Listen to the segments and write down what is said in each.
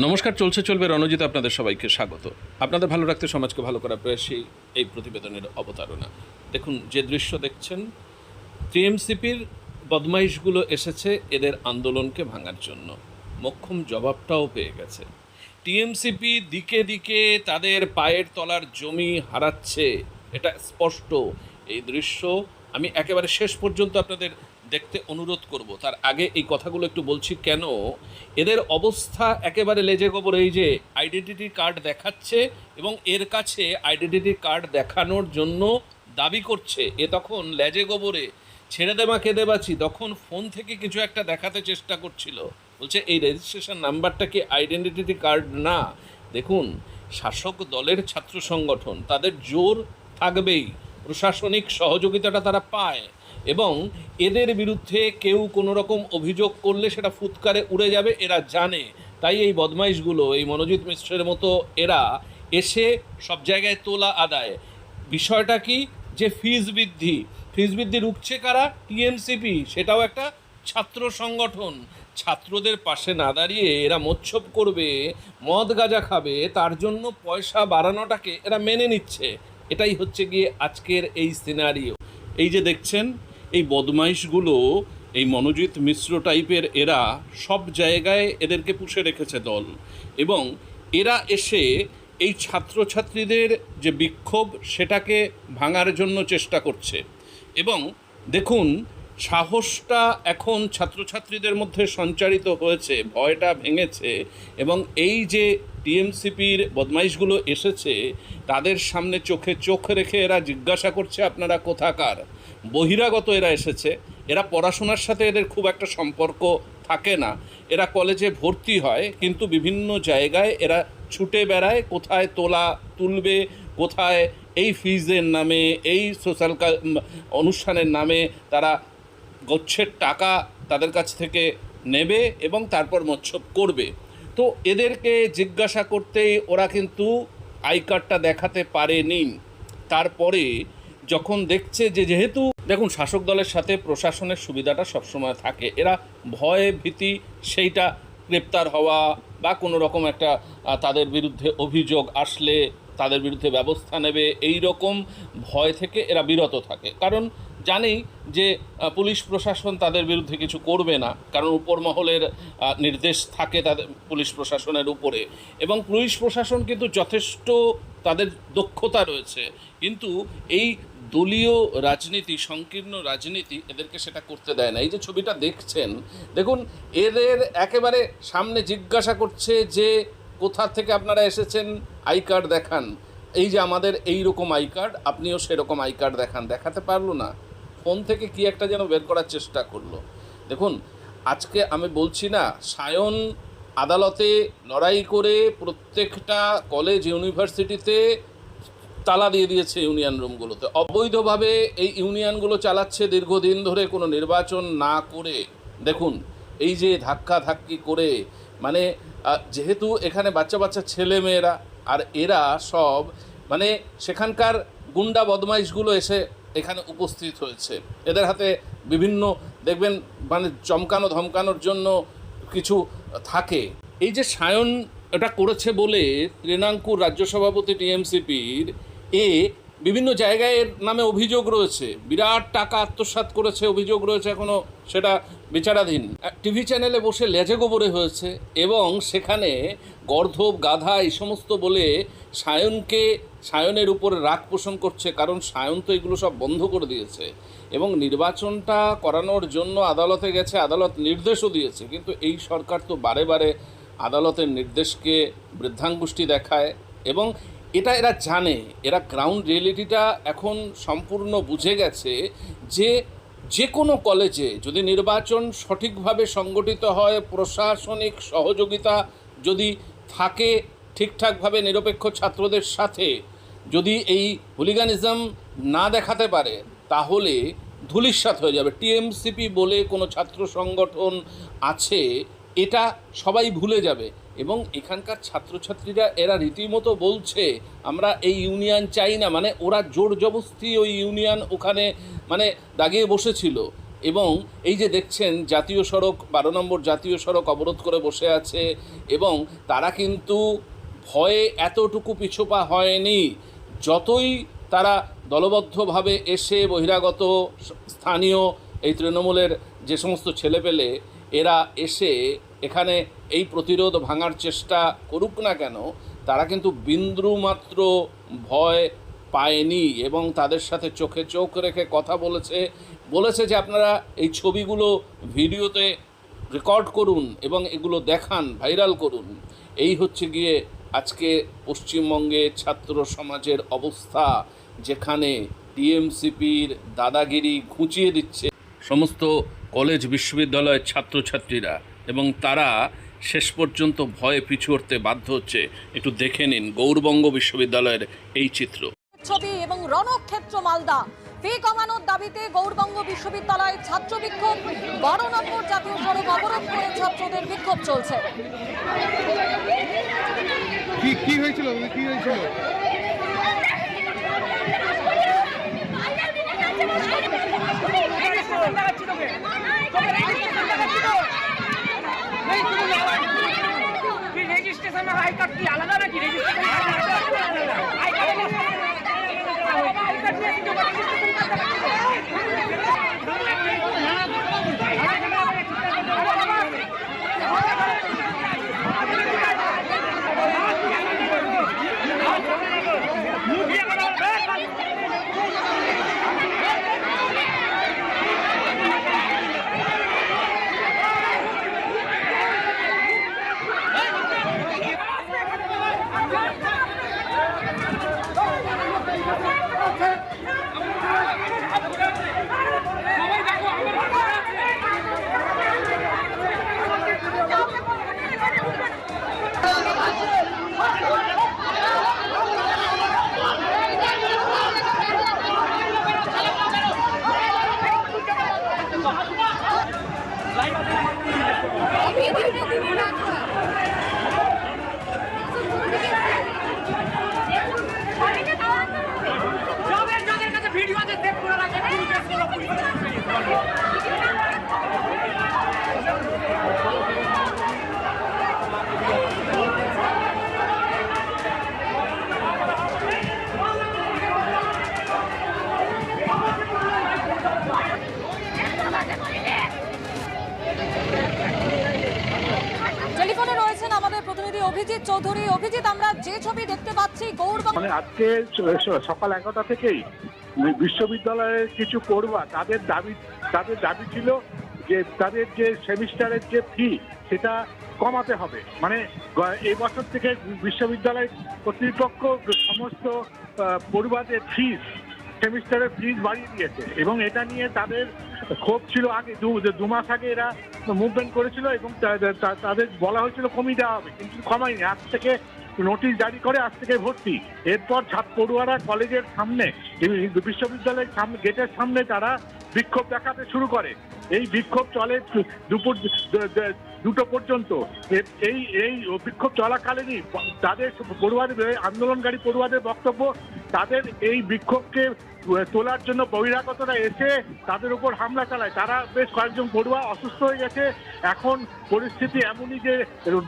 নমস্কার, চলছে, চলবে রণজিৎ, আপনাদের সবাইকে স্বাগত। আপনাদের ভালো রাখতে সমাজকে ভালো করার প্রয়াসই এই প্রতিবেদনের অবতারণা। দেখুন, যে দৃশ্য দেখছেন, টিএমসিপির বদমাইশগুলো এসেছে এদের আন্দোলনকে ভাঙার জন্য। মক্ষম জবাবটাও পেয়ে গেছে। টিএমসিপি দিকে দিকে তাদের পায়ের তলার জমি হারাচ্ছে। এটা স্পষ্ট। এই দৃশ্য আমি একেবারে শেষ পর্যন্ত আপনাদের দেখতে অনুরোধ করব। তার আগে এই কথাগুলো একটু বলছি, কেন? এদের অবস্থা একেবারে লেজে গোবর, এই যে আইডেন্টিটি কার্ড দেখাচ্ছে এবং এর কাছে আইডেন্টিটি কার্ড দেখানোর জন্য দাবি করছে। এ তখন লেজে গোবরে ছেড়ে দেবা কেঁদে বাঁচি, তখন ফোন থেকে কিছু একটা দেখাতে চেষ্টা করছিল। বলছে, এই রেজিস্ট্রেশন নাম্বারটা কি আইডেন্টিটি কার্ড না? দেখুন, শাসক দলের ছাত্র সংগঠন, তাদের জোর থাকবেই। প্রশাসনিক সহযোগিতাটা তারা পায়। এবং এদের বিরুদ্ধে কেউ কোনো রকম অভিযোগ করলে সেটা ফুৎকারে উড়ে যাবে, এরা জানে। তাই এই বদমাইশগুলো, এই মনোজিৎ মিশ্রের মতো এরা এসে সব জায়গায় তোলা আদায়। বিষয়টা কি? যে ফিজ বৃদ্ধি। ফিজ বৃদ্ধি রুখছে কারা? টিএমসিপি, সেটাও একটা ছাত্র সংগঠন। ছাত্রদের পাশে না দাঁড়িয়ে এরা মোচ্ছব করবে, মদ গাঁজা খাবে, তার জন্য পয়সা বাড়ানোটাকে এরা মেনে নিচ্ছে। এটাই হচ্ছে গিয়ে আজকের এই সিনারিও এই যে দেখছেন এই বদমাইশগুলো, এই মনোজিৎ মিশ্র টাইপের এরা সব জায়গায় এদেরকে পুষে রেখেছে দল। এবং এরা এসে এই ছাত্রছাত্রীদের যে বিক্ষোভ, সেটাকে ভাঙার জন্য চেষ্টা করছে। এবং দেখুন সাহসটা এখন ছাত্রছাত্রীদের মধ্যে সঞ্চারিত হয়েছে, ভয়টা ভেঙেছে এবং এই যে টিএমসিপির বদমাইশগুলো এসেছে, তাদের সামনে চোখে চোখ রেখে এরা জিজ্ঞাসা করছে আপনারা কোথাকার? বহিরাগত এরা এসেছে, এরা পড়াশোনার সাথে এদের খুব একটা সম্পর্ক থাকে না। এরা কলেজে ভর্তি হয়, কিন্তু বিভিন্ন জায়গায় এরা ছুটে বেড়ায়, কোথায় তোলা তুলবে, কোথায় এই ফিজের নামে, এই সোশ্যাল অনুষ্ঠানের নামে তারা গচ্ছের টাকা তাদের কাছ থেকে নেবে এবং তারপর মৎসব করবে। তো এদেরকে জিজ্ঞাসা করতেই ওরা কিন্তু আই কার্ডটা দেখাতে পারেনি। তারপরে যখন দেখছে যে যেহেতু, দেখুন, শাসক দলের সাথে প্রশাসনের সুবিধাটা সবসময় থাকে। এরা ভয় ভীতি, সেইটা গ্রেপ্তার হওয়া বা কোনো রকম একটা তাদের বিরুদ্ধে অভিযোগ আসলে তাদের বিরুদ্ধে ব্যবস্থা নেবে এই রকম ভয় থেকে এরা বিরত থাকে। কারণ জানেই যে পুলিশ প্রশাসন তাদের বিরুদ্ধে কিছু করবে না, কারণ উপর মহলের নির্দেশ থাকে তাদের, পুলিশ প্রশাসনের উপরে। এবং পুলিশ প্রশাসন কিন্তু যথেষ্ট তাদের দক্ষতা রয়েছে। কিন্তু এই দলীয় রাজনীতি, সংকীর্ণ রাজনীতি এদেরকে সেটা করতে দেয় না। এই যে ছবিটা দেখছেন, দেখুন, এদের একেবারে সামনে জিজ্ঞাসা করছে যে, কোথা থেকে আপনারা এসেছেন? আই কার্ড দেখান। এই যে আমাদের এই রকম আই কার্ড, আপনিও সেরকম আই কার্ড দেখান। দেখাতে পারল না। ফোন থেকে কি একটা যেন বের করার চেষ্টা করল। দেখুন, আজকে আমি বলছি না, সায়ন আদালতে লড়াই করে প্রত্যেকটা কলেজ ইউনিভার্সিটিতে তালা দিয়ে দিয়েছে ইউনিয়ন রুমগুলোতে অবৈধভাবে এই ইউনিয়নগুলো চালাচ্ছে দীর্ঘদিন ধরে কোনো নির্বাচন না করে। দেখুন, এই যে ধাক্কা ধাক্কি করে মানে যেহেতু এখানে বাচ্চা বাচ্চা ছেলে মেয়েরা, আর এরা সব মানে সেখানকার গুন্ডা বদমাইশগুলো এসে এখানে উপস্থিত হয়েছে। এদের হাতে বিভিন্ন, দেখবেন মানে চমকানো, ধমকানোর জন্য কিছু থাকে। এই যে সায়ন এটা করেছে বলে তৃণাঙ্কুর রাজ্য সভাপতি টিএমসিপির, এ বিভিন্ন জায়গায় এর নামে অভিযোগ রয়েছে। বিরাট টাকা আত্মসাৎ করেছে, অভিযোগ রয়েছে এখনও সেটা বিচারাধীন। টিভি চ্যানেলে বসে লেজে গোবরে হয়েছে এবং সেখানে গর্ধব, গাধা এই সমস্ত বলে সায়নকে, সায়নের উপরে রাগ পোষণ করছে, কারণ সায়ন তো এগুলো সব বন্ধ করে দিয়েছে। এবং নির্বাচনটা করানোর জন্য আদালতে গেছে, আদালত নির্দেশও দিয়েছে, কিন্তু এই সরকার তো বারে বারে আদালতের নির্দেশকে বৃদ্ধাঙ্গুষ্টি দেখায় এবং এটা এরা জানে, এরা গ্রাউন্ড রিয়েলিটিটা এখন সম্পূর্ণ বুঝে গেছে যে যে কোনো কলেজে যদি নির্বাচন সঠিকভাবে সংগঠিত হয়, প্রশাসনিক সহযোগিতা যদি থাকে ঠিকঠাকভাবে নিরপেক্ষ ছাত্রদের সাথে, যদি এই হুলিগানিজম না দেখাতে পারে, তাহলে ধূলিসাৎ হয়ে যাবে। টিএমসিপি বলে কোনো ছাত্র সংগঠন আছে, এটা সবাই ভুলে যাবে। এবং এখানকার ছাত্রছাত্রীরা, এরা রীতিমতো বলছে, আমরা এই ইউনিয়ন চাই না। মানে ওরা জোর জবস্তি ওই ইউনিয়ন ওখানে মানে দাগিয়ে বসেছিল। এবং এই যে দেখছেন, জাতীয় সড়ক, বারো নম্বর জাতীয় সড়ক অবরোধ করে বসে আছে এবং তারা কিন্তু ভয়ে এতটুকু পিছুপা হয়নি। যতই তারা দলবদ্ধভাবে এসে বহিরাগত স্থানীয় এই তৃণমূলের যে সমস্ত ছেলেপেলে, এরা এসে এখানে এই প্রতিরোধ ভাঙার চেষ্টা করুক না কেন, তারা কিন্তু বিন্দুমাত্র ভয় পায়নি এবং তাদের সাথে চোখে চোখ রেখে কথা বলেছে বলেছে যে আপনারা এই ছবিগুলো ভিডিওতে রেকর্ড করুন এবং এগুলো দেখান, ভাইরাল করুন। এই হচ্ছে গিয়ে আজকে পশ্চিমবঙ্গে ছাত্র সমাজের অবস্থা, যেখানে টিএমসিপির দাদাগিরি ঘুচিয়ে দিচ্ছে সমস্ত কলেজ, বিশ্ববিদ্যালয়ের ছাত্রছাত্রীরা এবং তারা শেষ পর্যন্ত ভয়ে পিছু হটতে বাধ্য হচ্ছে। একটু দেখে নিন গৌরবঙ্গ বিশ্ববিদ্যালয়ের এই চিত্র। ছবি এবং রণক্ষেত্র মালদা। ফি কমানোর দাবিতে গৌরবঙ্গ বিশ্ববিদ্যালয়ের ছাত্র বিক্ষোভ। বারো নম্বর জাতীয় সড়ক অবরোধ করে ছাত্রদের বিক্ষোভ চলছে। কি কি হয়েছিল? কি হয়েছিল? রেজিস্ট্রেশন আই কার্ড কি? আলাদা নাকি 开。মানে আজকে সকাল এগারোটা থেকেই বিশ্ববিদ্যালয়ের কিছু পড়ুয়া তাদের দাবি তাদের দাবি ছিল যে তাদের যে সেমিস্টারের যে ফি সেটা কমাতে হবে। মানে এই বছর থেকে বিশ্ববিদ্যালয় কর্তৃপক্ষ সমস্ত পড়ুয়াদের ফিস সেমিস্টারের ফিস বাড়িয়ে দিয়েছে এবং এটা নিয়ে তাদের ক্ষোভ ছিল আগে, দু মাস আগে এরা মুভমেন্ট করেছিল এবং তাদের বলা হয়েছিল কমিয়ে দেওয়া হবে, কিন্তু কমায়নি। আজ থেকে নোটিশ জারি করে আজ থেকে ভর্তি। এরপর ছাত্র পড়ুয়ারা কলেজের সামনে বিশ্ববিদ্যালয়ের সামনে গেটের সামনে তারা বিক্ষোভ দেখাতে শুরু করে। এই বিক্ষোভ চলে দুপুর দুটো পর্যন্ত। এই এই বিক্ষোভ চলাকালীনই তাদের পড়ুয়াদের, আন্দোলনকারী পড়ুয়াদের বক্তব্য তাদের এই বিক্ষোভকে তোলার জন্য বহিরাগতরা এসে তাদের উপর হামলা চালায়। তারা বেশ কয়েকজন পড়ুয়া অসুস্থ হয়ে গেছে। এখন পরিস্থিতি এমনই যে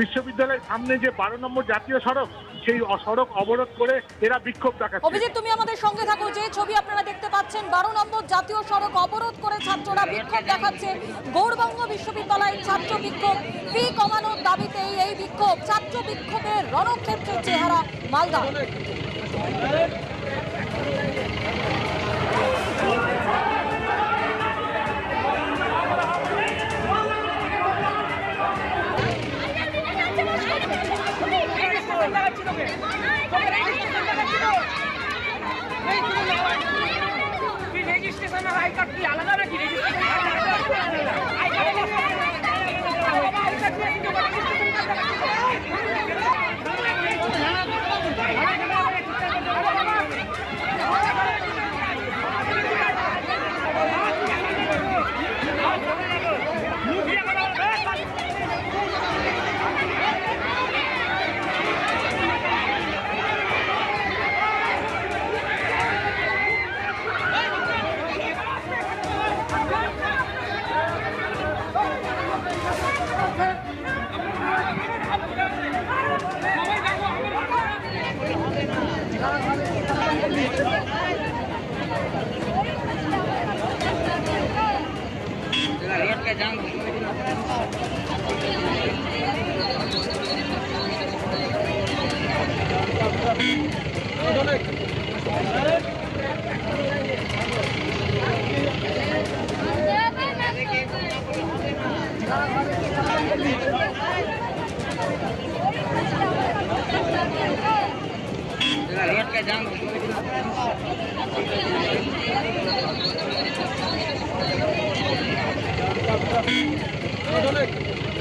বিশ্ববিদ্যালয়ের সামনে যে বারো নম্বর জাতীয় সড়ক, সেই সড়ক অবরোধ করে এরা বিক্ষোভ দেখাচ্ছে। অভিজিৎ, তুমি আমাদের সঙ্গে থাকো। যে ছবি আপনারা দেখতে পাচ্ছেন বারো নম্বর জাতীয় সড়ক অবরোধ করে ছাত্ররা বিক্ষোভ দেখাচ্ছে গৌরবঙ্গ বিশ্ববিদ্যালয়ের ছাত্র বিক্ষোভ ফি কমানোর দাবিতে এই বিক্ষোভ ছাত্র বিক্ষোভের রণক্ষেত্রের চেহারা মালদা রেজিস্ট্রেশন আই কার্ড আলাদা নাকি? Thank you.